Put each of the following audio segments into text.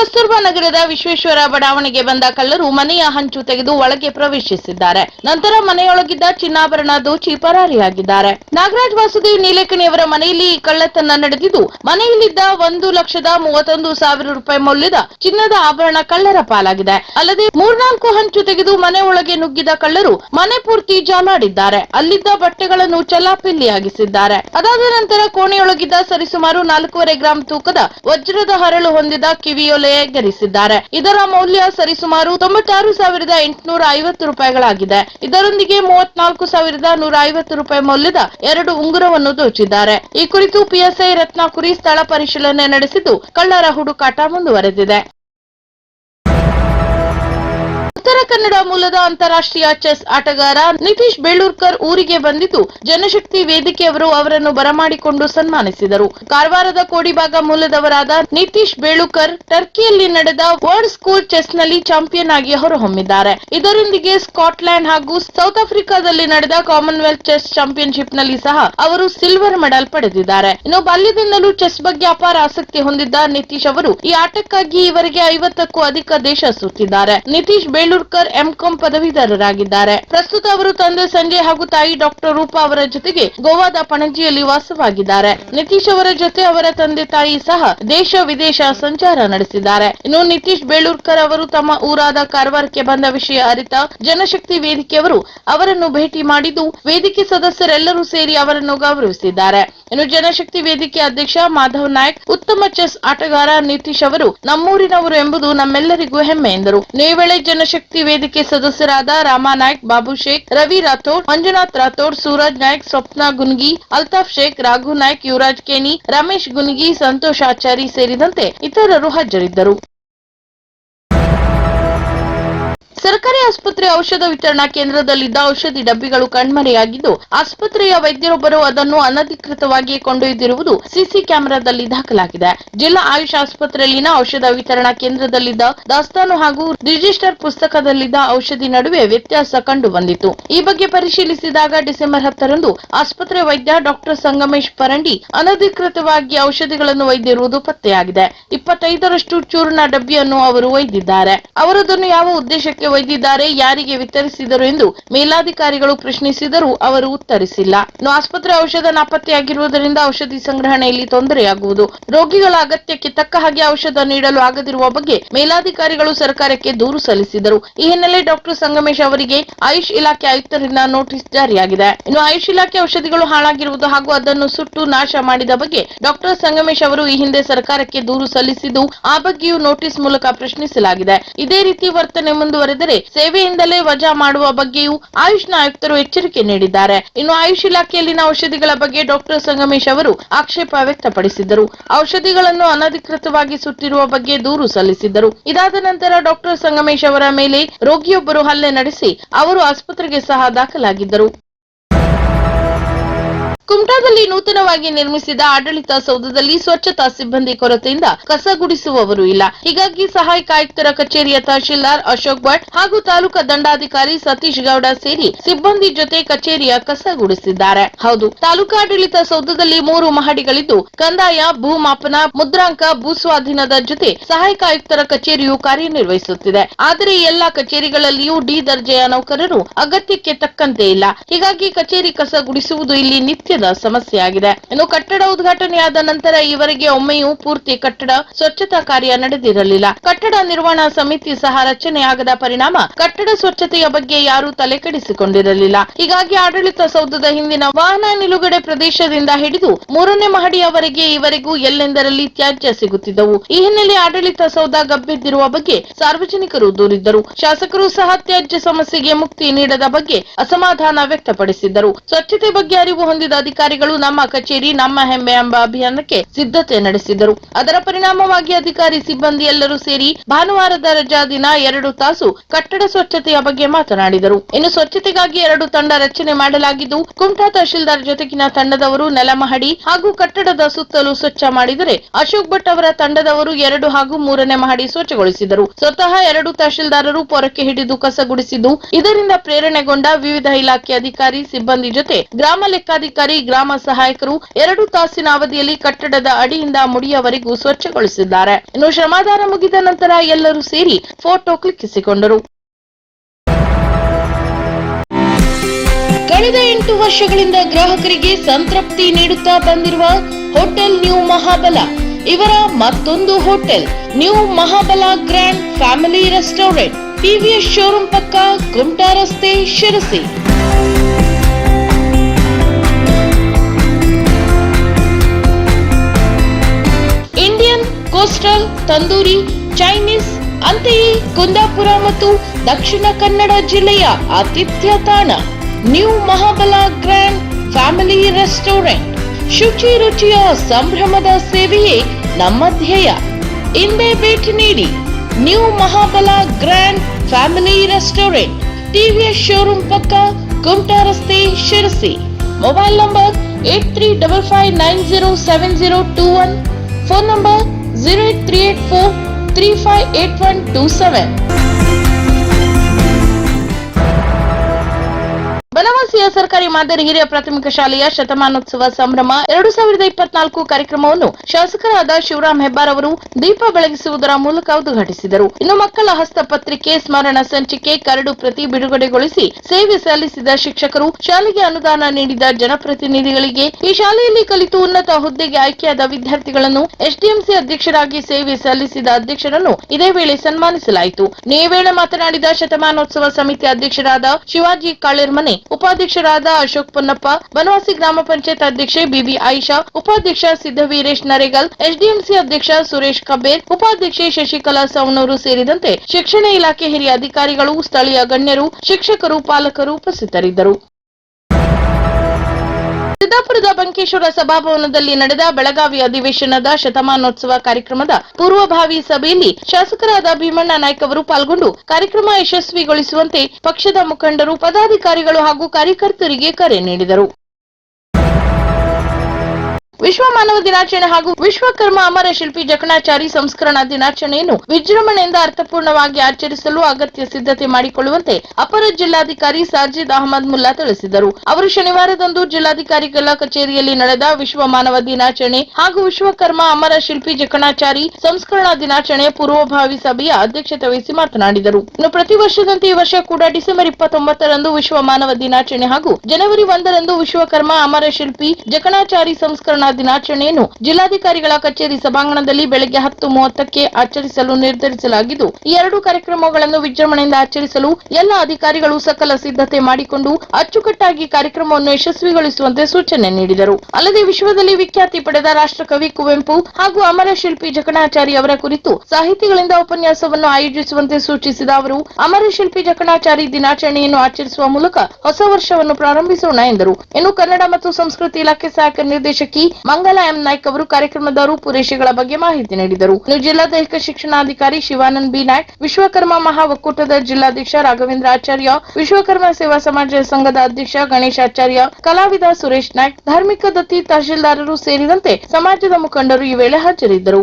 ಕಸ್ತೂರ್ಬಾ ನಗರದ ವಿಶ್ವೇಶ್ವರ ಬಡಾವಣೆಗೆ ಬಂದ ಕಳ್ಳರು ಮನೆಯ ಹಂಚು ತೆಗೆದು ಒಳಗೆ ಪ್ರವೇಶಿಸಿದ್ದಾರೆ. ನಂತರ ಮನೆಯೊಳಗಿದ್ದ ಚಿನ್ನಾಭರಣ ದೋಚಿ ಪರಾರಿಯಾಗಿದ್ದಾರೆ. ನಾಗರಾಜ್ ವಾಸುದೇವ್ ನೀಲೇಕಣಿಯವರ ಮನೆಯಲ್ಲಿ ಈ ಕಳ್ಳತನ ನಡೆದಿದ್ದು, ಮನೆಯಲ್ಲಿದ್ದ ಒಂದು ಲಕ್ಷದ ಮೂವತ್ತೊಂದು ಸಾವಿರ ರೂಪಾಯಿ ಮೌಲ್ಯದ ಚಿನ್ನದ ಆಭರಣ ಕಳ್ಳರ ಪಾಲಾಗಿದೆ. ಅಲ್ಲದೆ ಮೂರ್ನಾಲ್ಕು ಹಂಚು ತೆಗೆದು ಮನೆ ಒಳಗೆ ನುಗ್ಗಿದ ಕಳ್ಳರು ಮನೆ ಪೂರ್ತಿ ಜಾಲಾಡಿದ್ದಾರೆ ಅಲ್ಲಿದ್ದ ಬಟ್ಟೆಗಳನ್ನು ಚಲಾಪಿಲ್ಲಿಯಾಗಿಸಿದ್ದಾರೆ. ಅದಾದ ನಂತರ ಕೋಣೆಯೊಳಗಿದ್ದ ಸರಿಸುಮಾರು ನಾಲ್ಕೂವರೆ ಗ್ರಾಂ ತೂಕದ ವಜ್ರದ ಹರಳು ಹೊಂದಿದ ಕಿವಿಯೊಲೆ ಗೆರಿಸಿದ್ದಾರೆ ಇದರ ಮೌಲ್ಯ ಸರಿಸುಮಾರು ತೊಂಬತ್ತಾರು ಸಾವಿರದ ಎಂಟುನೂರ ಐವತ್ತು ರೂಪಾಯಿಗಳಾಗಿದೆ. ಇದರೊಂದಿಗೆ ಮೂವತ್ನಾಲ್ಕು ಸಾವಿರದ ನೂರ ಐವತ್ತು ರೂಪಾಯಿ ಮೌಲ್ಯದ ಎರಡು ಉಂಗುರವನ್ನು ದೋಚಿದ್ದಾರೆ. ಈ ಕುರಿತು ಪಿಎಸ್ಐ ರತ್ನಾಕುರಿ ಸ್ಥಳ ಪರಿಶೀಲನೆ ನಡೆಸಿದ್ದು ಕಳ್ಳರ ಹುಡುಕಾಟ ಮುಂದುವರೆದಿದೆ. ಉತ್ತರ ಕನ್ನಡ ಮೂಲದ ಅಂತಾರಾಷ್ಟ್ರೀಯ ಚೆಸ್ ಆಟಗಾರ ನಿತೀಶ್ ಬೇಳೂರ್ಕರ್ ಊರಿಗೆ ಬಂದಿದ್ದು, ಜನಶಕ್ತಿ ವೇದಿಕೆಯವರು ಅವರನ್ನು ಬರಮಾಡಿಕೊಂಡು ಸನ್ಮಾನಿಸಿದರು. ಕಾರವಾರದ ಕೋಡಿಭಾಗ ಮೂಲದವರಾದ ನಿತೀಶ್ ಬೇಳುಕರ್ ಟರ್ಕಿಯಲ್ಲಿ ನಡೆದ ವರ್ಲ್ಡ್ ಸ್ಕೂಲ್ ಚೆಸ್ನಲ್ಲಿ ಚಾಂಪಿಯನ್ ಆಗಿ ಹೊರಹೊಮ್ಮಿದ್ದಾರೆ. ಇದರೊಂದಿಗೆ ಸ್ಕಾಟ್ಲೆಂಡ್ ಹಾಗೂ ಸೌತ್ ಆಫ್ರಿಕಾದಲ್ಲಿ ನಡೆದ ಕಾಮನ್ವೆಲ್ತ್ ಚೆಸ್ ಚಾಂಪಿಯನ್ಶಿಪ್ನಲ್ಲಿ ಸಹ ಅವರು ಸಿಲ್ವರ್ ಮೆಡಲ್ ಪಡೆದಿದ್ದಾರೆ. ಇನ್ನು ಬಾಲ್ಯದಿಂದಲೂ ಚೆಸ್ ಬಗ್ಗೆ ಅಪಾರ ಆಸಕ್ತಿ ಹೊಂದಿದ್ದ ನಿತೀಶ್ ಅವರು, ಈ ಆಟಕ್ಕಾಗಿ ಇವರಿಗೆ ಐವತ್ತಕ್ಕೂ ಅಧಿಕ ದೇಶ ಸುತ್ತಿದ್ದಾರೆ. ನಿತೀಶ್ ಬೇಳೂರ್ಕರ್ ಎಂಕಾಂ ಪದವೀಧರರಾಗಿದ್ದಾರೆ. ಪ್ರಸ್ತುತ ಅವರು ತಂದೆ ಸಂಜಯ್ ಹಾಗೂ ತಾಯಿ ಡಾಕ್ಟರ್ ರೂಪಾ ಅವರ ಜೊತೆಗೆ ಗೋವಾದ ಪಣಜಿಯಲ್ಲಿ ವಾಸವಾಗಿದ್ದಾರೆ. ನಿತೀಶ್ ಅವರ ಜೊತೆ ಅವರ ತಂದೆ ತಾಯಿ ಸಹ ದೇಶ ವಿದೇಶ ಸಂಚಾರ ನಡೆಸಿದ್ದಾರೆ. ಇನ್ನು ನಿತೀಶ್ ಬೇಳೂರ್ಕರ್ ಅವರು ತಮ್ಮ ಊರಾದ ಕಾರವಾರಕ್ಕೆ ಬಂದ ವಿಷಯ ಅರಿತ ಜನಶಕ್ತಿ ವೇದಿಕೆಯವರು ಅವರನ್ನು ಭೇಟಿ ಮಾಡಿದ್ದು, ವೇದಿಕೆ ಸದಸ್ಯರೆಲ್ಲರೂ ಸೇರಿ ಅವರನ್ನು ಗೌರವಿಸಿದ್ದಾರೆ. ಇನ್ನು ಜನಶಕ್ತಿ ವೇದಿಕೆ ಅಧ್ಯಕ್ಷ ಮಾಧವ್ ನಾಯಕ್, ಉತ್ತಮ ಚೆಸ್ ಆಟಗಾರ ನಿತೀಶ್ ಅವರು ನಮ್ಮೂರಿನವರು ಎಂಬುದು ನಮ್ಮೆಲ್ಲರಿಗೂ ಹೆಮ್ಮೆ ಎಂದರು. ಈ ವೇಳೆ ಜನಶಕ್ತಿ ವೇದಿಕೆ ಸದಸ್ಯರಾದ ರಾಮಾ ನಾಯ್ಕ್, ಬಾಬು ಶೇಖ್, ರವಿ ರಾಥೋಡ್, ಮಂಜುನಾಥ್ ರಾಥೋಡ್, ಸೂರಜ್ ನಾಯ್ಕ್, ಸ್ವಪ್ನ ಗುನ್ಗಿ, ಅಲ್ತಾಫ್ ಶೇಖ್, ರಾಘು ನಾಯ್ಕ್, ಯುವರಾಜ್ ಕೇನಿ ರಮೇಶ್ ಗುನ್ಗಿ, ಸಂತೋಷ್ ಆಚಾರಿ ಸೇರಿದಂತೆ ಇತರರು ಹಾಜರಿದ್ದರು. ಸರ್ಕಾರಿ ಆಸ್ಪತ್ರೆ ಔಷಧ ವಿತರಣಾ ಕೇಂದ್ರದಲ್ಲಿದ್ದ ಔಷಧಿ ಡಬ್ಬಿಗಳು ಕಣ್ಮರೆಯಾಗಿದ್ದು, ಆಸ್ಪತ್ರೆಯ ವೈದ್ಯರೊಬ್ಬರು ಅದನ್ನು ಅನಧಿಕೃತವಾಗಿ ಕೊಂಡೊಯ್ದಿರುವುದು ಸಿಸಿ ಕ್ಯಾಮೆರಾದಲ್ಲಿ ದಾಖಲಾಗಿದೆ. ಜಿಲ್ಲಾ ಆಯುಷ್ ಆಸ್ಪತ್ರೆಯಲ್ಲಿನ ಔಷಧ ವಿತರಣಾ ಕೇಂದ್ರದಲ್ಲಿದ್ದ ದಾಸ್ತಾನು ಹಾಗೂ ರಿಜಿಸ್ಟರ್ ಪುಸ್ತಕದಲ್ಲಿದ್ದ ಔಷಧಿ ನಡುವೆ ವ್ಯತ್ಯಾಸ ಕಂಡು ಬಂದಿತ್ತು ಈ ಬಗ್ಗೆ ಪರಿಶೀಲಿಸಿದಾಗ ಡಿಸೆಂಬರ್ ಹತ್ತರಂದು ಆಸ್ಪತ್ರೆ ವೈದ್ಯ ಡಾಕ್ಟರ್ ಸಂಗಮೇಶ್ ಪರಂಡಿ ಅನಧಿಕೃತವಾಗಿ ಔಷಧಿಗಳನ್ನು ಒಯ್ದಿರುವುದು ಪತ್ತೆಯಾಗಿದೆ. ಇಪ್ಪತ್ತೈದರಷ್ಟು ಚೂರ್ಣ ಡಬ್ಬಿಯನ್ನು ಅವರು ಒಯ್ದಿದ್ದಾರೆ. ಅವರದನ್ನು ಯಾವ ಉದ್ದೇಶಕ್ಕೆ ಒಯ್ದಿದ್ದಾರೆ ಯಾರಿಗೆ ವಿತರಿಸಿದರು ಎಂದು ಮೇಲಾಧಿಕಾರಿಗಳು ಪ್ರಶ್ನಿಸಿದರೂ ಅವರು ಉತ್ತರಿಸಿಲ್ಲ. ಇನ್ನು ಆಸ್ಪತ್ರೆ ಔಷಧ ನಾಪತ್ತೆಯಾಗಿರುವುದರಿಂದ ಔಷಧಿ ಸಂಗ್ರಹಣೆಯಲ್ಲಿ ತೊಂದರೆಯಾಗುವುದು. ರೋಗಿಗಳ ಅಗತ್ಯಕ್ಕೆ ತಕ್ಕ ಹಾಗೆ ಔಷಧ ನೀಡಲು ಆಗದಿರುವ ಬಗ್ಗೆ ಮೇಲಾಧಿಕಾರಿಗಳು ಸರ್ಕಾರಕ್ಕೆ ದೂರು ಸಲ್ಲಿಸಿದರು. ಈ ಹಿನ್ನೆಲೆ ಡಾಕ್ಟರ್ ಸಂಗಮೇಶ್ ಅವರಿಗೆ ಆಯುಷ್ ಇಲಾಖೆ ಆಯುಕ್ತರಿಂದ ನೋಟಿಸ್ ಜಾರಿಯಾಗಿದೆ. ಇನ್ನು ಆಯುಷ್ ಇಲಾಖೆ ಔಷಧಿಗಳು ಹಾಳಾಗಿರುವುದು ಹಾಗೂ ಅದನ್ನು ಸುಟ್ಟು ನಾಶ ಮಾಡಿದ ಬಗ್ಗೆ ಡಾಕ್ಟರ್ ಸಂಗಮೇಶ್ ಅವರು ಈ ಹಿಂದೆ ಸರ್ಕಾರಕ್ಕೆ ದೂರು ಸಲ್ಲಿಸಿದ್ದು, ಆ ಬಗ್ಗೆಯೂ ನೋಟಿಸ್ ಮೂಲಕ ಪ್ರಶ್ನಿಸಲಾಗಿದೆ. ಇದೇ ರೀತಿ ವರ್ತನೆ ಮುಂದುವರೆದರೆ ಸೇವೆಯಿಂದಲೇ ವಜಾ ಮಾಡುವ ಬಗ್ಗೆಯೂ ಆಯುಷ್ ಆಯುಕ್ತರು ಎಚ್ಚರಿಕೆ ನೀಡಿದ್ದಾರೆ. ಇನ್ನು ಆಯುಷ್ ಇಲಾಖೆಯಲ್ಲಿನ ಔಷಧಿಗಳ ಬಗ್ಗೆ ಡಾಕ್ಟರ್ ಸಂಗಮೇಶ್ ಅವರು ಆಕ್ಷೇಪ ವ್ಯಕ್ತಪಡಿಸಿದ್ದರು. ಔಷಧಿಗಳನ್ನು ಅನಧಿಕೃತವಾಗಿ ಸುಟ್ಟಿರುವ ಬಗ್ಗೆ ದೂರು ಸಲ್ಲಿಸಿದ್ದರು. ಇದಾದ ನಂತರ ಡಾಕ್ಟರ್ ಸಂಗಮೇಶ್ ಅವರ ಮೇಲೆ ರೋಗಿಯೊಬ್ಬರು ಹಲ್ಲೆ ನಡೆಸಿ ಅವರು ಆಸ್ಪತ್ರೆಗೆ ಸಹ ದಾಖಲಾಗಿದ್ದರು. ಕುಮಟಾದಲ್ಲಿ ನೂತನವಾಗಿ ನಿರ್ಮಿಸಿದ ಆಡಳಿತ ಸೌಧದಲ್ಲಿ ಸ್ವಚ್ಛತಾ ಸಿಬ್ಬಂದಿ ಕೊರತೆಯಿಂದ ಕಸ ಗುಡಿಸುವವರು ಇಲ್ಲ. ಹೀಗಾಗಿ ಸಹಾಯಕ ಆಯುಕ್ತರ ಕಚೇರಿಯ ತಹಶೀಲ್ದಾರ್ ಅಶೋಕ್ ಭಟ್ ಹಾಗೂ ತಾಲೂಕಾ ದಂಡಾಧಿಕಾರಿ ಸತೀಶ್ ಗೌಡ ಸೇರಿ ಸಿಬ್ಬಂದಿ ಜೊತೆ ಕಚೇರಿಯ ಕಸ ಗುಡಿಸಿದ್ದಾರೆ. ಹೌದು, ತಾಲೂಕಾ ಆಡಳಿತ ಸೌಧದಲ್ಲಿ ಮೂರು ಮಹಡಿಗಳಿದ್ದು, ಕಂದಾಯ ಭೂ ಮಾಪನ ಮುದ್ರಾಂಕ ಭೂ ಸ್ವಾಧೀನದ ಜೊತೆ ಸಹಾಯಕ ಆಯುಕ್ತರ ಕಚೇರಿಯು ಕಾರ್ಯನಿರ್ವಹಿಸುತ್ತಿದೆ. ಆದರೆ ಎಲ್ಲಾ ಕಚೇರಿಗಳಲ್ಲಿಯೂ ಡಿ ದರ್ಜೆಯ ನೌಕರರು ಅಗತ್ಯಕ್ಕೆ ತಕ್ಕಂತೆ ಇಲ್ಲ. ಹೀಗಾಗಿ ಕಚೇರಿ ಕಸ ಗುಡಿಸುವುದು ಇಲ್ಲಿ ನಿತ್ಯದ ಸಮಸ್ಯೆಯಾಗಿದೆ ಇನ್ನು ಕಟ್ಟಡ ಉದ್ಘಾಟನೆಯಾದ ನಂತರ ಈವರೆಗೆ ಒಮ್ಮೆಯೂ ಪೂರ್ತಿ ಕಟ್ಟಡ ಸ್ವಚ್ಛತಾ ಕಾರ್ಯ ನಡೆದಿರಲಿಲ್ಲ. ಕಟ್ಟಡ ನಿರ್ವಹಣಾ ಸಮಿತಿ ಸಹ ರಚನೆಯಾಗದ ಪರಿಣಾಮ ಕಟ್ಟಡ ಸ್ವಚ್ಛತೆಯ ಬಗ್ಗೆ ಯಾರೂ ತಲೆ ಕೆಡಿಸಿಕೊಂಡಿರಲಿಲ್ಲ ಹೀಗಾಗಿ ಆಡಳಿತ ಸೌಧದ ಹಿಂದಿನ ವಾಹನ ನಿಲುಗಡೆ ಪ್ರದೇಶದಿಂದ ಹಿಡಿದು ಮೂರನೇ ಮಹಡಿಯವರೆಗೆ ಈವರೆಗೂ ಎಲ್ಲೆಂದರಲ್ಲಿ ತ್ಯಾಜ್ಯ ಸಿಗುತ್ತಿದ್ದವು. ಈ ಹಿನ್ನೆಲೆ ಆಡಳಿತ ಸೌಧ ಗಬ್ಬಿದ್ದಿರುವ ಬಗ್ಗೆ ಸಾರ್ವಜನಿಕರು ದೂರಿದ್ದರು. ಶಾಸಕರು ಸಹ ತ್ಯಾಜ್ಯ ಸಮಸ್ಯೆಗೆ ಮುಕ್ತಿ ನೀಡದ ಬಗ್ಗೆ ಅಸಮಾಧಾನ ವ್ಯಕ್ತಪಡಿಸಿದ್ದರು. ಸ್ವಚ್ಛತೆ ಬಗ್ಗೆ ಅರಿವು ಹೊಂದಿದ ಅಧಿಕಾರಿಗಳು ನಮ್ಮ ಕಚೇರಿ, ನಮ್ಮ ಹೆಮ್ಮೆ ಎಂಬ ಅಭಿಯಾನಕ್ಕೆ ಸಿದ್ಧತೆ ನಡೆಸಿದರು. ಅದರ ಪರಿಣಾಮವಾಗಿ ಅಧಿಕಾರಿ, ಸಿಬ್ಬಂದಿ ಎಲ್ಲರೂ ಸೇರಿ ಭಾನುವಾರದ ರಜಾ ದಿನ ಎರಡು ತಾಸು ಕಟ್ಟಡ ಸ್ವಚ್ಛತೆಯ ಬಗ್ಗೆ ಮಾತನಾಡಿದರು. ಇನ್ನು ಸ್ವಚ್ಛತೆಗಾಗಿ ಎರಡು ತಂಡ ರಚನೆ ಮಾಡಲಾಗಿದ್ದು, ಕುಮಟಾ ತಹಶೀಲ್ದಾರ್ ಜೊತೆಗಿನ ತಂಡದವರು ನೆಲಮಹಡಿ ಹಾಗೂ ಕಟ್ಟಡದ ಸುತ್ತಲೂ ಸ್ವಚ್ಛ ಮಾಡಿದರೆ ಅಶೋಕ್ ಭಟ್ ಅವರ ತಂಡದವರು ಎರಡು ಹಾಗೂ ಮೂರನೇ ಮಹಡಿ ಸ್ವಚ್ಛಗೊಳಿಸಿದರು. ಸ್ವತಃ ಎರಡು ತಹಶೀಲ್ದಾರರು ಪೊರಕೆ ಹಿಡಿದು ಕಸ ಗುಡಿಸಿದ್ದು ಇದರಿಂದ ಪ್ರೇರಣೆಗೊಂಡ ವಿವಿಧ ಇಲಾಖೆ ಅಧಿಕಾರಿ, ಸಿಬ್ಬಂದಿ ಜೊತೆ ಗ್ರಾಮ ಲೆಕ್ಕಾಧಿಕಾರಿ ಗ್ರಾಮ ಸಹಾಯಕರು ಎರಡು ತಾಸಿನ ಅವಧಿಯಲ್ಲಿ ಕಟ್ಟಡದ ಅಡಿಯಿಂದ ಮುಡಿಯವರೆಗೂ ಸ್ವಚ್ಛಗೊಳಿಸಿದ್ದಾರೆ. ಇನ್ನು ಶ್ರಮದಾನ ಮುಗಿದ ನಂತರ ಎಲ್ಲರೂ ಸೇರಿ ಫೋಟೋ ಕ್ಲಿಕ್ಕಿಸಿಕೊಂಡರು. ಕಳೆದ ಎಂಟು ವರ್ಷಗಳಿಂದ ಗ್ರಾಹಕರಿಗೆ ಸಂತೃಪ್ತಿ ನೀಡುತ್ತಾ ಬಂದಿರುವ ಹೋಟೆಲ್ ನ್ಯೂ ಮಹಾಬಲ. ಇವರ ಮತ್ತೊಂದು hotel, new Mahabala grand family restaurant, TVS showroom ಪಕ್ಕ ಕುಮಟಾ ರಸ್ತೆ ಶಿರಸಿ. ಕೋಸ್ಟಲ್, ತಂದೂರಿ, ಚೈನೀಸ್, ಅಂತೆಯೇ ಕುಂದಾಪುರ ಮತ್ತು ದಕ್ಷಿಣ ಕನ್ನಡ ಜಿಲ್ಲೆಯ ಆತಿಥ್ಯ ತಾಣ. New Mahabala grand family restaurant. ಶುಚಿ ರುಚಿಯ ಸಂಭ್ರಮದ ಸೇವೆಯೇ ನಮ್ಮ ಧ್ಯೇಯ. ಇಂದೇ ಭೇಟಿ ನೀಡಿ new Mahabala grand family restaurant. TVS showroom ಪಕ್ಕ ಕುಮಟಾ ರಸ್ತೆ Sirsi. Mobile number eight three double five nine zero seven zero two one. Phone number 08384 358127. ಬನವಾಸಿಯ ಸರ್ಕಾರಿ ಮಾದರಿ ಹಿರಿಯ ಪ್ರಾಥಮಿಕ ಶಾಲೆಯ ಶತಮಾನೋತ್ಸವ ಸಂಭ್ರಮ ಎರಡು ಸಾವಿರದ ಇಪ್ಪತ್ನಾಲ್ಕು ಕಾರ್ಯಕ್ರಮವನ್ನು ಶಾಸಕರಾದ ಶಿವರಾಮ್ ಹೆಬ್ಬಾರ್ ಅವರು ದೀಪ ಬೆಳಗಿಸುವುದರ ಮೂಲಕ ಉದ್ಘಾಟಿಸಿದರು. ಇನ್ನು ಮಕ್ಕಳ ಹಸ್ತಪತ್ರಿಕೆ, ಸ್ಮರಣ ಸಂಚಿಕೆ, ಕರಡು ಪ್ರತಿ ಬಿಡುಗಡೆಗೊಳಿಸಿ ಸೇವೆ ಸಲ್ಲಿಸಿದ ಶಿಕ್ಷಕರು ಶಾಲೆಗೆ ಅನುದಾನ ನೀಡಿದ ಜನಪ್ರತಿನಿಧಿಗಳಿಗೆ ಈ ಶಾಲೆಯಲ್ಲಿ ಕಲಿತು ಉನ್ನತ ಹುದ್ದೆಗೆ ಆಯ್ಕೆಯಾದ ವಿದ್ಯಾರ್ಥಿಗಳನ್ನು ಎಸ್ಡಿಎಂಸಿ ಅಧ್ಯಕ್ಷರಾಗಿ ಸೇವೆ ಸಲ್ಲಿಸಿದ ಅಧ್ಯಕ್ಷರನ್ನು ಇದೇ ವೇಳೆ ಸನ್ಮಾನಿಸಲಾಯಿತು. ಈ ಮಾತನಾಡಿದ ಶತಮಾನೋತ್ಸವ ಸಮಿತಿ ಅಧ್ಯಕ್ಷರಾದ ಶಿವಾಜಿ ಕಾಳೇರ್ಮನೆ ಉಪಾಧ್ಯಕ್ಷರಾದ ಅಶೋಕ್ ಪೊನ್ನಪ್ಪ, ಬನವಾಸಿ ಗ್ರಾಮ ಪಂಚಾಯತ್ ಅಧ್ಯಕ್ಷೆ ಬಿಬಿ ಆಯಿಷಾ, ಉಪಾಧ್ಯಕ್ಷ ಸಿದ್ದವೀರೇಶ್ ನರೇಗಲ್ ಎಸ್ಡಿಎಂಸಿ ಅಧ್ಯಕ್ಷ ಸುರೇಶ್ ಕಬೇರ್, ಉಪಾಧ್ಯಕ್ಷೆ ಶಶಿಕಲಾ ಸವಣೂರು ಸೇರಿದಂತೆ ಶಿಕ್ಷಣ ಇಲಾಖೆ ಹಿರಿಯ ಅಧಿಕಾರಿಗಳು, ಸ್ಥಳೀಯ ಗಣ್ಯರು, ಶಿಕ್ಷಕರು, ಪಾಲಕರು ಉಪಸ್ಥಿತರಿದ್ದರು. ಸಿದ್ದಾಪುರದ ಬಂಕೇಶ್ವರ ಸಭಾಭವನದಲ್ಲಿ ನಡೆದ ಬೆಳಗಾವಿ ಅಧಿವೇಶನದ ಶತಮಾನೋತ್ಸವ ಕಾರ್ಯಕ್ರಮದ ಪೂರ್ವಭಾವಿ ಸಭೆಯಲ್ಲಿ ಶಾಸಕರಾದ ಭೀಮಣ್ಣ ನಾಯ್ಕ ಅವರು ಪಾಲ್ಗೊಂಡು ಕಾರ್ಯಕ್ರಮ ಯಶಸ್ವಿಗೊಳಿಸುವಂತೆ ಪಕ್ಷದ ಮುಖಂಡರು, ಪದಾಧಿಕಾರಿಗಳು ಹಾಗೂ ಕಾರ್ಯಕರ್ತರಿಗೆ ಕರೆ ನೀಡಿದರು. ವಿಶ್ವ ಮಾನವ ದಿನಾಚರಣೆ ಹಾಗೂ ವಿಶ್ವಕರ್ಮ ಅಮರ ಶಿಲ್ಪಿ ಜಕಣಾಚಾರಿ ಸಂಸ್ಕರಣಾ ದಿನಾಚರಣೆಯನ್ನು ವಿಜೃಂಭಣೆಯಿಂದ ಅರ್ಥಪೂರ್ಣವಾಗಿ ಆಚರಿಸಲು ಅಗತ್ಯ ಸಿದ್ಧತೆ ಮಾಡಿಕೊಳ್ಳುವಂತೆ ಅಪರ ಜಿಲ್ಲಾಧಿಕಾರಿ ಸಾಜಿದ್ ಅಹಮದ್ ಮುಲ್ಲಾ ತಿಳಿಸಿದರು. ಅವರು ಶನಿವಾರದಂದು ಜಿಲ್ಲಾಧಿಕಾರಿಗಳ ಕಚೇರಿಯಲ್ಲಿ ನಡೆದ ವಿಶ್ವ ಮಾನವ ದಿನಾಚರಣೆ ಹಾಗೂ ವಿಶ್ವಕರ್ಮ ಅಮರ ಶಿಲ್ಪಿ ಜಕಣಾಚಾರಿ ಸಂಸ್ಕರಣಾ ದಿನಾಚರಣೆ ಪೂರ್ವಭಾವಿ ಸಭೆಯ ಅಧ್ಯಕ್ಷತೆ ವಹಿಸಿ ಮಾತನಾಡಿದರು. ಇನ್ನು ಪ್ರತಿ ವರ್ಷದಂತೆ ಈ ವರ್ಷ ಕೂಡ ಡಿಸೆಂಬರ್ ಇಪ್ಪತ್ತೊಂಬತ್ತರಂದು ವಿಶ್ವ ಮಾನವ ದಿನಾಚರಣೆ ಹಾಗೂ ಜನವರಿ ಒಂದರಂದು ವಿಶ್ವಕರ್ಮ ಅಮರ ಶಿಲ್ಪಿ ಜಕಣಾಚಾರಿ ಸಂಸ್ಕರಣಾ ದಿನಾಚರಣೆಯನ್ನು ಜಿಲ್ಲಾಧಿಕಾರಿಗಳ ಕಚೇರಿ ಸಭಾಂಗಣದಲ್ಲಿ ಬೆಳಗ್ಗೆ ಹತ್ತು ಮೂವತ್ತಕ್ಕೆ ಆಚರಿಸಲು ನಿರ್ಧರಿಸಲಾಗಿದ್ದು, ಈ ಎರಡು ಕಾರ್ಯಕ್ರಮಗಳನ್ನು ವಿಜೃಂಭಣೆಯಿಂದ ಆಚರಿಸಲು ಎಲ್ಲ ಅಧಿಕಾರಿಗಳು ಸಕಲ ಸಿದ್ಧತೆ ಮಾಡಿಕೊಂಡು ಅಚ್ಚುಕಟ್ಟಾಗಿ ಕಾರ್ಯಕ್ರಮವನ್ನು ಯಶಸ್ವಿಗೊಳಿಸುವಂತೆ ಸೂಚನೆ ನೀಡಿದರು. ಅಲ್ಲದೆ ವಿಶ್ವದಲ್ಲಿ ವಿಖ್ಯಾತಿ ಪಡೆದ ರಾಷ್ಟ್ರಕವಿ ಕುವೆಂಪು ಹಾಗೂ ಅಮರ ಶಿಲ್ಪಿ ಜಕಣಾಚಾರಿ ಅವರ ಕುರಿತು ಸಾಹಿತಿಗಳಿಂದ ಉಪನ್ಯಾಸವನ್ನು ಆಯೋಜಿಸುವಂತೆ ಸೂಚಿಸಿದ ಅವರು, ಅಮರ ಶಿಲ್ಪಿ ಜಕಣಾಚಾರಿ ದಿನಾಚರಣೆಯನ್ನು ಆಚರಿಸುವ ಮೂಲಕ ಹೊಸ ವರ್ಷವನ್ನು ಪ್ರಾರಂಭಿಸೋಣ ಎಂದರು. ಇನ್ನು ಕನ್ನಡ ಮತ್ತು ಸಂಸ್ಕೃತಿ ಇಲಾಖೆ ಸಹಾಯಕ ನಿರ್ದೇಶಕಿ ಮಂಗಲ ಎಂ ನಾಯ್ಕ್ ಅವರು ಕಾರ್ಯಕ್ರಮದ ರೂಪುರೇಷೆಗಳ ಬಗ್ಗೆ ಮಾಹಿತಿ ನೀಡಿದರು. ಜಿಲ್ಲಾ ದೈಹಿಕ ಶಿಕ್ಷಣಾಧಿಕಾರಿ ಶಿವಾನಂದ್ ಬಿ ನಾಯ್ಕ್, ವಿಶ್ವಕರ್ಮ ಮಹಾ ಒಕ್ಕೂಟದ ಜಿಲ್ಲಾಧ್ಯಕ್ಷ ರಾಘವೇಂದ್ರ ಆಚಾರ್ಯ, ವಿಶ್ವಕರ್ಮ ಸೇವಾ ಸಮಾಜ ಸಂಘದ ಅಧ್ಯಕ್ಷ ಗಣೇಶ್ ಆಚಾರ್ಯ, ಕಲಾವಿದ ಸುರೇಶ್ ನಾಯ್ಕ್, ಧಾರ್ಮಿಕ ದತ್ತಿ ತಹಶೀಲ್ದಾರರು ಸೇರಿದಂತೆ ಸಮಾಜದ ಮುಖಂಡರು ಈ ವೇಳೆ ಹಾಜರಿದ್ದರು.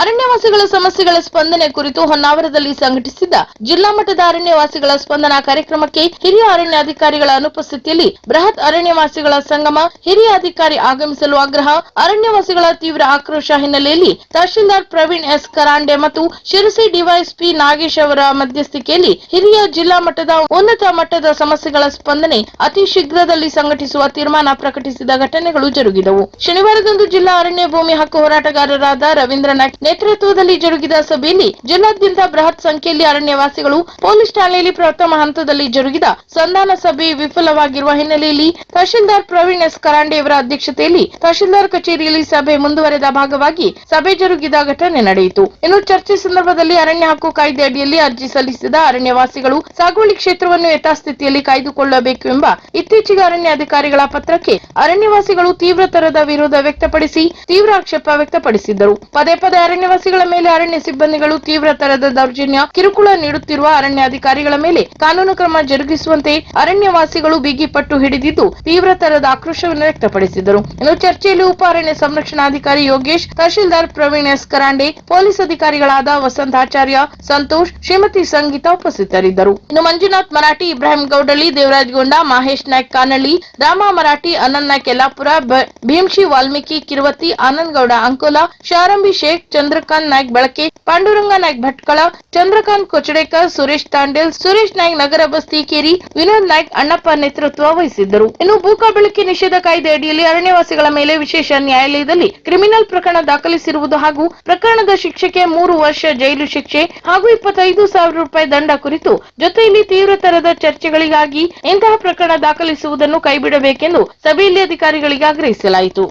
ಅರಣ್ಯವಾಸಿಗಳ ಸಮಸ್ಯೆಗಳ ಸ್ಪಂದನೆ ಕುರಿತು ಹೊನ್ನಾವರದಲ್ಲಿ ಸಂಘಟಿಸಿದ್ದ ಜಿಲ್ಲಾ ಮಟ್ಟದ ಅರಣ್ಯವಾಸಿಗಳ ಸ್ಪಂದನಾ ಕಾರ್ಯಕ್ರಮಕ್ಕೆ ಹಿರಿಯ ಅರಣ್ಯಾಧಿಕಾರಿಗಳ ಅನುಪಸ್ಥಿತಿಯಲ್ಲಿ ಬೃಹತ್ ಅರಣ್ಯವಾಸಿಗಳ ಸಂಗಮ ಹಿರಿಯ ಅಧಿಕಾರಿ ಆಗಮಿಸಲು ಆಗ್ರಹ. ಅರಣ್ಯವಾಸಿಗಳ ತೀವ್ರ ಆಕ್ರೋಶ ಹಿನ್ನೆಲೆಯಲ್ಲಿ ತಹಶೀಲ್ದಾರ್ ಪ್ರವೀಣ್ ಎಸ್ ಕರಾಂಡೆ ಮತ್ತು ಶಿರಸಿ ಡಿವೈಎಸ್ಪಿ ನಾಗೇಶ್ ಅವರ ಮಧ್ಯಸ್ಥಿಕೆಯಲ್ಲಿ ಹಿರಿಯ ಜಿಲ್ಲಾ ಮಟ್ಟದ ಉನ್ನತ ಮಟ್ಟದ ಸಮಸ್ಯೆಗಳ ಸ್ಪಂದನೆ ಅತಿ ಶೀಘ್ರದಲ್ಲಿ ಸಂಘಟಿಸುವ ತೀರ್ಮಾನ ಪ್ರಕಟಿಸಿದ ಘಟನೆಗಳು ಜರುಗಿದವು. ಶನಿವಾರದಂದು ಜಿಲ್ಲಾ ಅರಣ್ಯ ಭೂಮಿ ಹಕ್ಕು ಹೋರಾಟಗಾರರಾದ ರವೀಂದ್ರನಾಥ್ ನೇತೃತ್ವದಲ್ಲಿ ಜರುಗಿದ ಸಭೆಯಲ್ಲಿ ಜಿಲ್ಲಾದ್ಯಂತ ಬೃಹತ್ ಸಂಖ್ಯೆಯಲ್ಲಿ ಅರಣ್ಯವಾಸಿಗಳು ಪೊಲೀಸ್ ಠಾಣೆಯಲ್ಲಿ ಪ್ರಥಮ ಹಂತದಲ್ಲಿ ಜರುಗಿದ ಸಂಧಾನ ಸಭೆ ವಿಫಲವಾಗಿರುವ ಹಿನ್ನೆಲೆಯಲ್ಲಿ ತಹಶೀಲ್ದಾರ್ ಪ್ರವೀಣ್ ಎಸ್ ಕರಾಂಡೆಯವರ ಅಧ್ಯಕ್ಷತೆಯಲ್ಲಿ ತಹಶೀಲ್ದಾರ್ ಕಚೇರಿಯಲ್ಲಿ ಸಭೆ ಮುಂದುವರೆದ ಭಾಗವಾಗಿ ಸಭೆ ಜರುಗಿದ ಘಟನೆ ನಡೆಯಿತು. ಇನ್ನು ಚರ್ಚೆ ಸಂದರ್ಭದಲ್ಲಿ ಅರಣ್ಯ ಹಕ್ಕು ಕಾಯ್ದೆ ಅಡಿಯಲ್ಲಿ ಅರ್ಜಿ ಸಲ್ಲಿಸಿದ ಅರಣ್ಯವಾಸಿಗಳು ಸಾಗುವಳಿ ಕ್ಷೇತ್ರವನ್ನು ಯಥಾಸ್ಥಿತಿಯಲ್ಲಿ ಕಾಯ್ದುಕೊಳ್ಳಬೇಕು ಎಂಬ ಇತ್ತೀಚೆಗೆ ಅರಣ್ಯ ಅಧಿಕಾರಿಗಳ ಪತ್ರಕ್ಕೆ ಅರಣ್ಯವಾಸಿಗಳು ತೀವ್ರತರದ ವಿರೋಧ ವ್ಯಕ್ತಪಡಿಸಿ ತೀವ್ರ ಆಕ್ಷೇಪ ವ್ಯಕ್ತಪಡಿಸಿದ್ದರು. ಪದೇ ಪದೇ ಅರಣ್ಯ ನಿವಾಸಿಗಳ ಮೇಲೆ ಅರಣ್ಯ ಸಿಬ್ಬಂದಿಗಳು ತೀವ್ರ ತರದ ದೌರ್ಜನ್ಯ, ಕಿರುಕುಳ ನೀಡುತ್ತಿರುವ ಅರಣ್ಯಾಧಿಕಾರಿಗಳ ಮೇಲೆ ಕಾನೂನು ಕ್ರಮ ಜರುಗಿಸುವಂತೆ ಅರಣ್ಯವಾಸಿಗಳು ಬಿಗಿಪಟ್ಟು ಹಿಡಿದಿದ್ದು ತೀವ್ರ ತರದ ಆಕ್ರೋಶವನ್ನು ವ್ಯಕ್ತಪಡಿಸಿದರು. ಇನ್ನು ಚರ್ಚೆಯಲ್ಲಿ ಉಪ ಅರಣ್ಯ ಸಂರಕ್ಷಣಾಧಿಕಾರಿ ಯೋಗೇಶ್, ತಹಶೀಲ್ದಾರ್ ಪ್ರವೀಣ್ ಎಸ್ ಕರಾಂಡೆ, ಪೊಲೀಸ್ ಅಧಿಕಾರಿಗಳಾದ ವಸಂತಾಚಾರ್ಯ ಸಂತೋಷ್, ಶ್ರೀಮತಿ ಸಂಗೀತಾ ಉಪಸ್ಥಿತರಿದ್ದರು. ಇನ್ನು ಮಂಜುನಾಥ್ ಮರಾಠಿ, ಇಬ್ರಾಹಿಂ ಗೌಡಳ್ಳಿ, ದೇವರಾಜ್ ಗೊಂಡ, ಮಹೇಶ್ ನಾಯ್ಕ್ ಕಾನಳ್ಳಿ, ರಾಮ ಮರಾಠಿ ಯಲ್ಲಾಪುರ ಬ- ಭೀಮ್ಶಿ ವಾಲ್ಮೀಕಿ ಕಿರುವತಿ ಆನಂದ್ ಗೌಡ ಅಂಕೋಲಾ, ಶಾರಂಭಿ ಶೇಖ್ ಚಂದ್ರಕಾಂತ್ ನಾಯ್ಕ್ ಬಳಕೆ, ಪಾಂಡುರಂಗ ನಾಯ್ಕ ಭಟ್ಕಳ, ಚಂದ್ರಕಾಂತ್ ಕೊಚಡೇಕರ್, ಸುರೇಶ್ ತಾಂಡೇಲ್, ಸುರೇಶ್ ನಾಯ್ಕ ನಗರ ಬಸ್ತಿ ಕೇರಿ ವಿನೋದ್ ನಾಯ್ಕ ಅಣ್ಣಪ್ಪ ನೇತೃತ್ವ ವಹಿಸಿದ್ದರು. ಇನ್ನು ಭೂಕಾ ಬಳಕೆ ನಿಷೇಧ ಕಾಯ್ದೆ ಅಡಿಯಲ್ಲಿ ಅರಣ್ಯವಾಸಿಗಳ ಮೇಲೆ ವಿಶೇಷ ನ್ಯಾಯಾಲಯದಲ್ಲಿ ಕ್ರಿಮಿನಲ್ ಪ್ರಕರಣ ದಾಖಲಿಸಿರುವುದು ಹಾಗೂ ಪ್ರಕರಣದ ಶಿಕ್ಷೆಗೆ ಮೂರು ವರ್ಷ ಜೈಲು ಶಿಕ್ಷೆ ಹಾಗೂ ಇಪ್ಪತ್ತೈದು ಸಾವಿರ ರೂಪಾಯಿ ದಂಡ ಕುರಿತು ಜೊತೆಯಲ್ಲಿ ತೀವ್ರತರದ ಚರ್ಚೆಗಳಿಗಾಗಿ ಇಂತಹ ಪ್ರಕರಣ ದಾಖಲಿಸುವುದನ್ನು ಕೈಬಿಡಬೇಕೆಂದು ಸಭೆಯಲ್ಲಿ ಅಧಿಕಾರಿಗಳಿಗೆ ಆಗ್ರಹಿಸಲಾಯಿತು.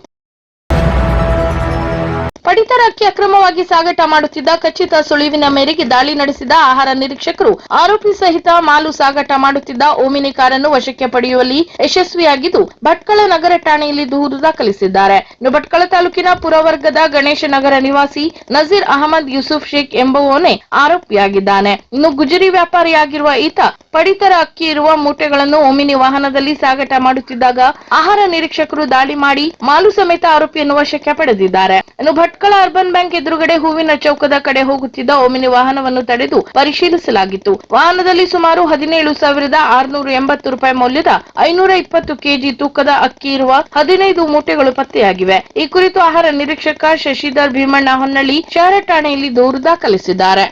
ಪಡಿತರ ಅಕ್ಕಿ ಅಕ್ರಮವಾಗಿ ಸಾಗಾಟ ಮಾಡುತ್ತಿದ್ದ ಖಚಿತ ಸುಳಿವಿನ ಮೇರೆಗೆ ದಾಳಿ ನಡೆಸಿದ ಆಹಾರ ನಿರೀಕ್ಷಕರು. ಆರೋಪಿ ಸಹಿತ ಮಾಲು ಸಾಗಾಟ ಮಾಡುತ್ತಿದ್ದ ಓಮಿನಿ ಕಾರನ್ನು ವಶಕ್ಕೆ ಪಡೆಯುವಲ್ಲಿ ಯಶಸ್ವಿಯಾಗಿದ್ದು, ಭಟ್ಕಳ ನಗರ ಠಾಣೆಯಲ್ಲಿ ದೂರು ದಾಖಲಿಸಿದ್ದಾರೆ. ಇನ್ನು ಭಟ್ಕಳ ತಾಲೂಕಿನ ಪುರವರ್ಗದ ಗಣೇಶ ನಗರ ನಿವಾಸಿ ನಜೀರ್ ಅಹಮದ್ ಯೂಸುಫ್ ಶೇಖ್ ಎಂಬುವವನೇ ಆರೋಪಿಯಾಗಿದ್ದಾನೆ. ಇನ್ನು ಗುಜರಿ ವ್ಯಾಪಾರಿಯಾಗಿರುವ ಈತ ಪಡಿತರ ಅಕ್ಕಿ ಇರುವ ಮೂಟೆಗಳನ್ನು ಓಮಿನಿ ವಾಹನದಲ್ಲಿ ಸಾಗಾಟ ಮಾಡುತ್ತಿದ್ದಾಗ ಆಹಾರ ನಿರೀಕ್ಷಕರು ದಾಳಿ ಮಾಡಿ ಮಾಲು ಸಮೇತ ಆರೋಪಿಯನ್ನು ವಶಕ್ಕೆ ಪಡೆದಿದ್ದಾರೆ. ಇನ್ನು ಭಟ್ಕಳ ಅರ್ಬನ್ ಬ್ಯಾಂಕ್ ಎದುರುಗಡೆ ಹೂವಿನ ಚೌಕದ ಕಡೆ ಹೋಗುತ್ತಿದ್ದ ಓಮಿನಿ ವಾಹನವನ್ನು ತಡೆದು ಪರಿಶೀಲಿಸಲಾಗಿತ್ತು. ವಾಹನದಲ್ಲಿ ಸುಮಾರು ಹದಿನೇಳು ಸಾವಿರದ ಆರುನೂರ ಎಂಬತ್ತು ರೂಪಾಯಿ ಮೌಲ್ಯದ ಐನೂರ ಇಪ್ಪತ್ತು ಕೆಜಿ ತೂಕದ ಅಕ್ಕಿ ಇರುವ ಹದಿನೈದು ಮೂಟೆಗಳು ಪತ್ತೆಯಾಗಿವೆ. ಈ ಕುರಿತು ಆಹಾರ ನಿರೀಕ್ಷಕ ಶಶಿಧರ್ ಭೀಮಣ್ಣ ಹೊನ್ನಳ್ಳಿ ಶಹರ ಠಾಣೆಯಲ್ಲಿ ದೂರು ದಾಖಲಿಸಿದ್ದಾರೆ.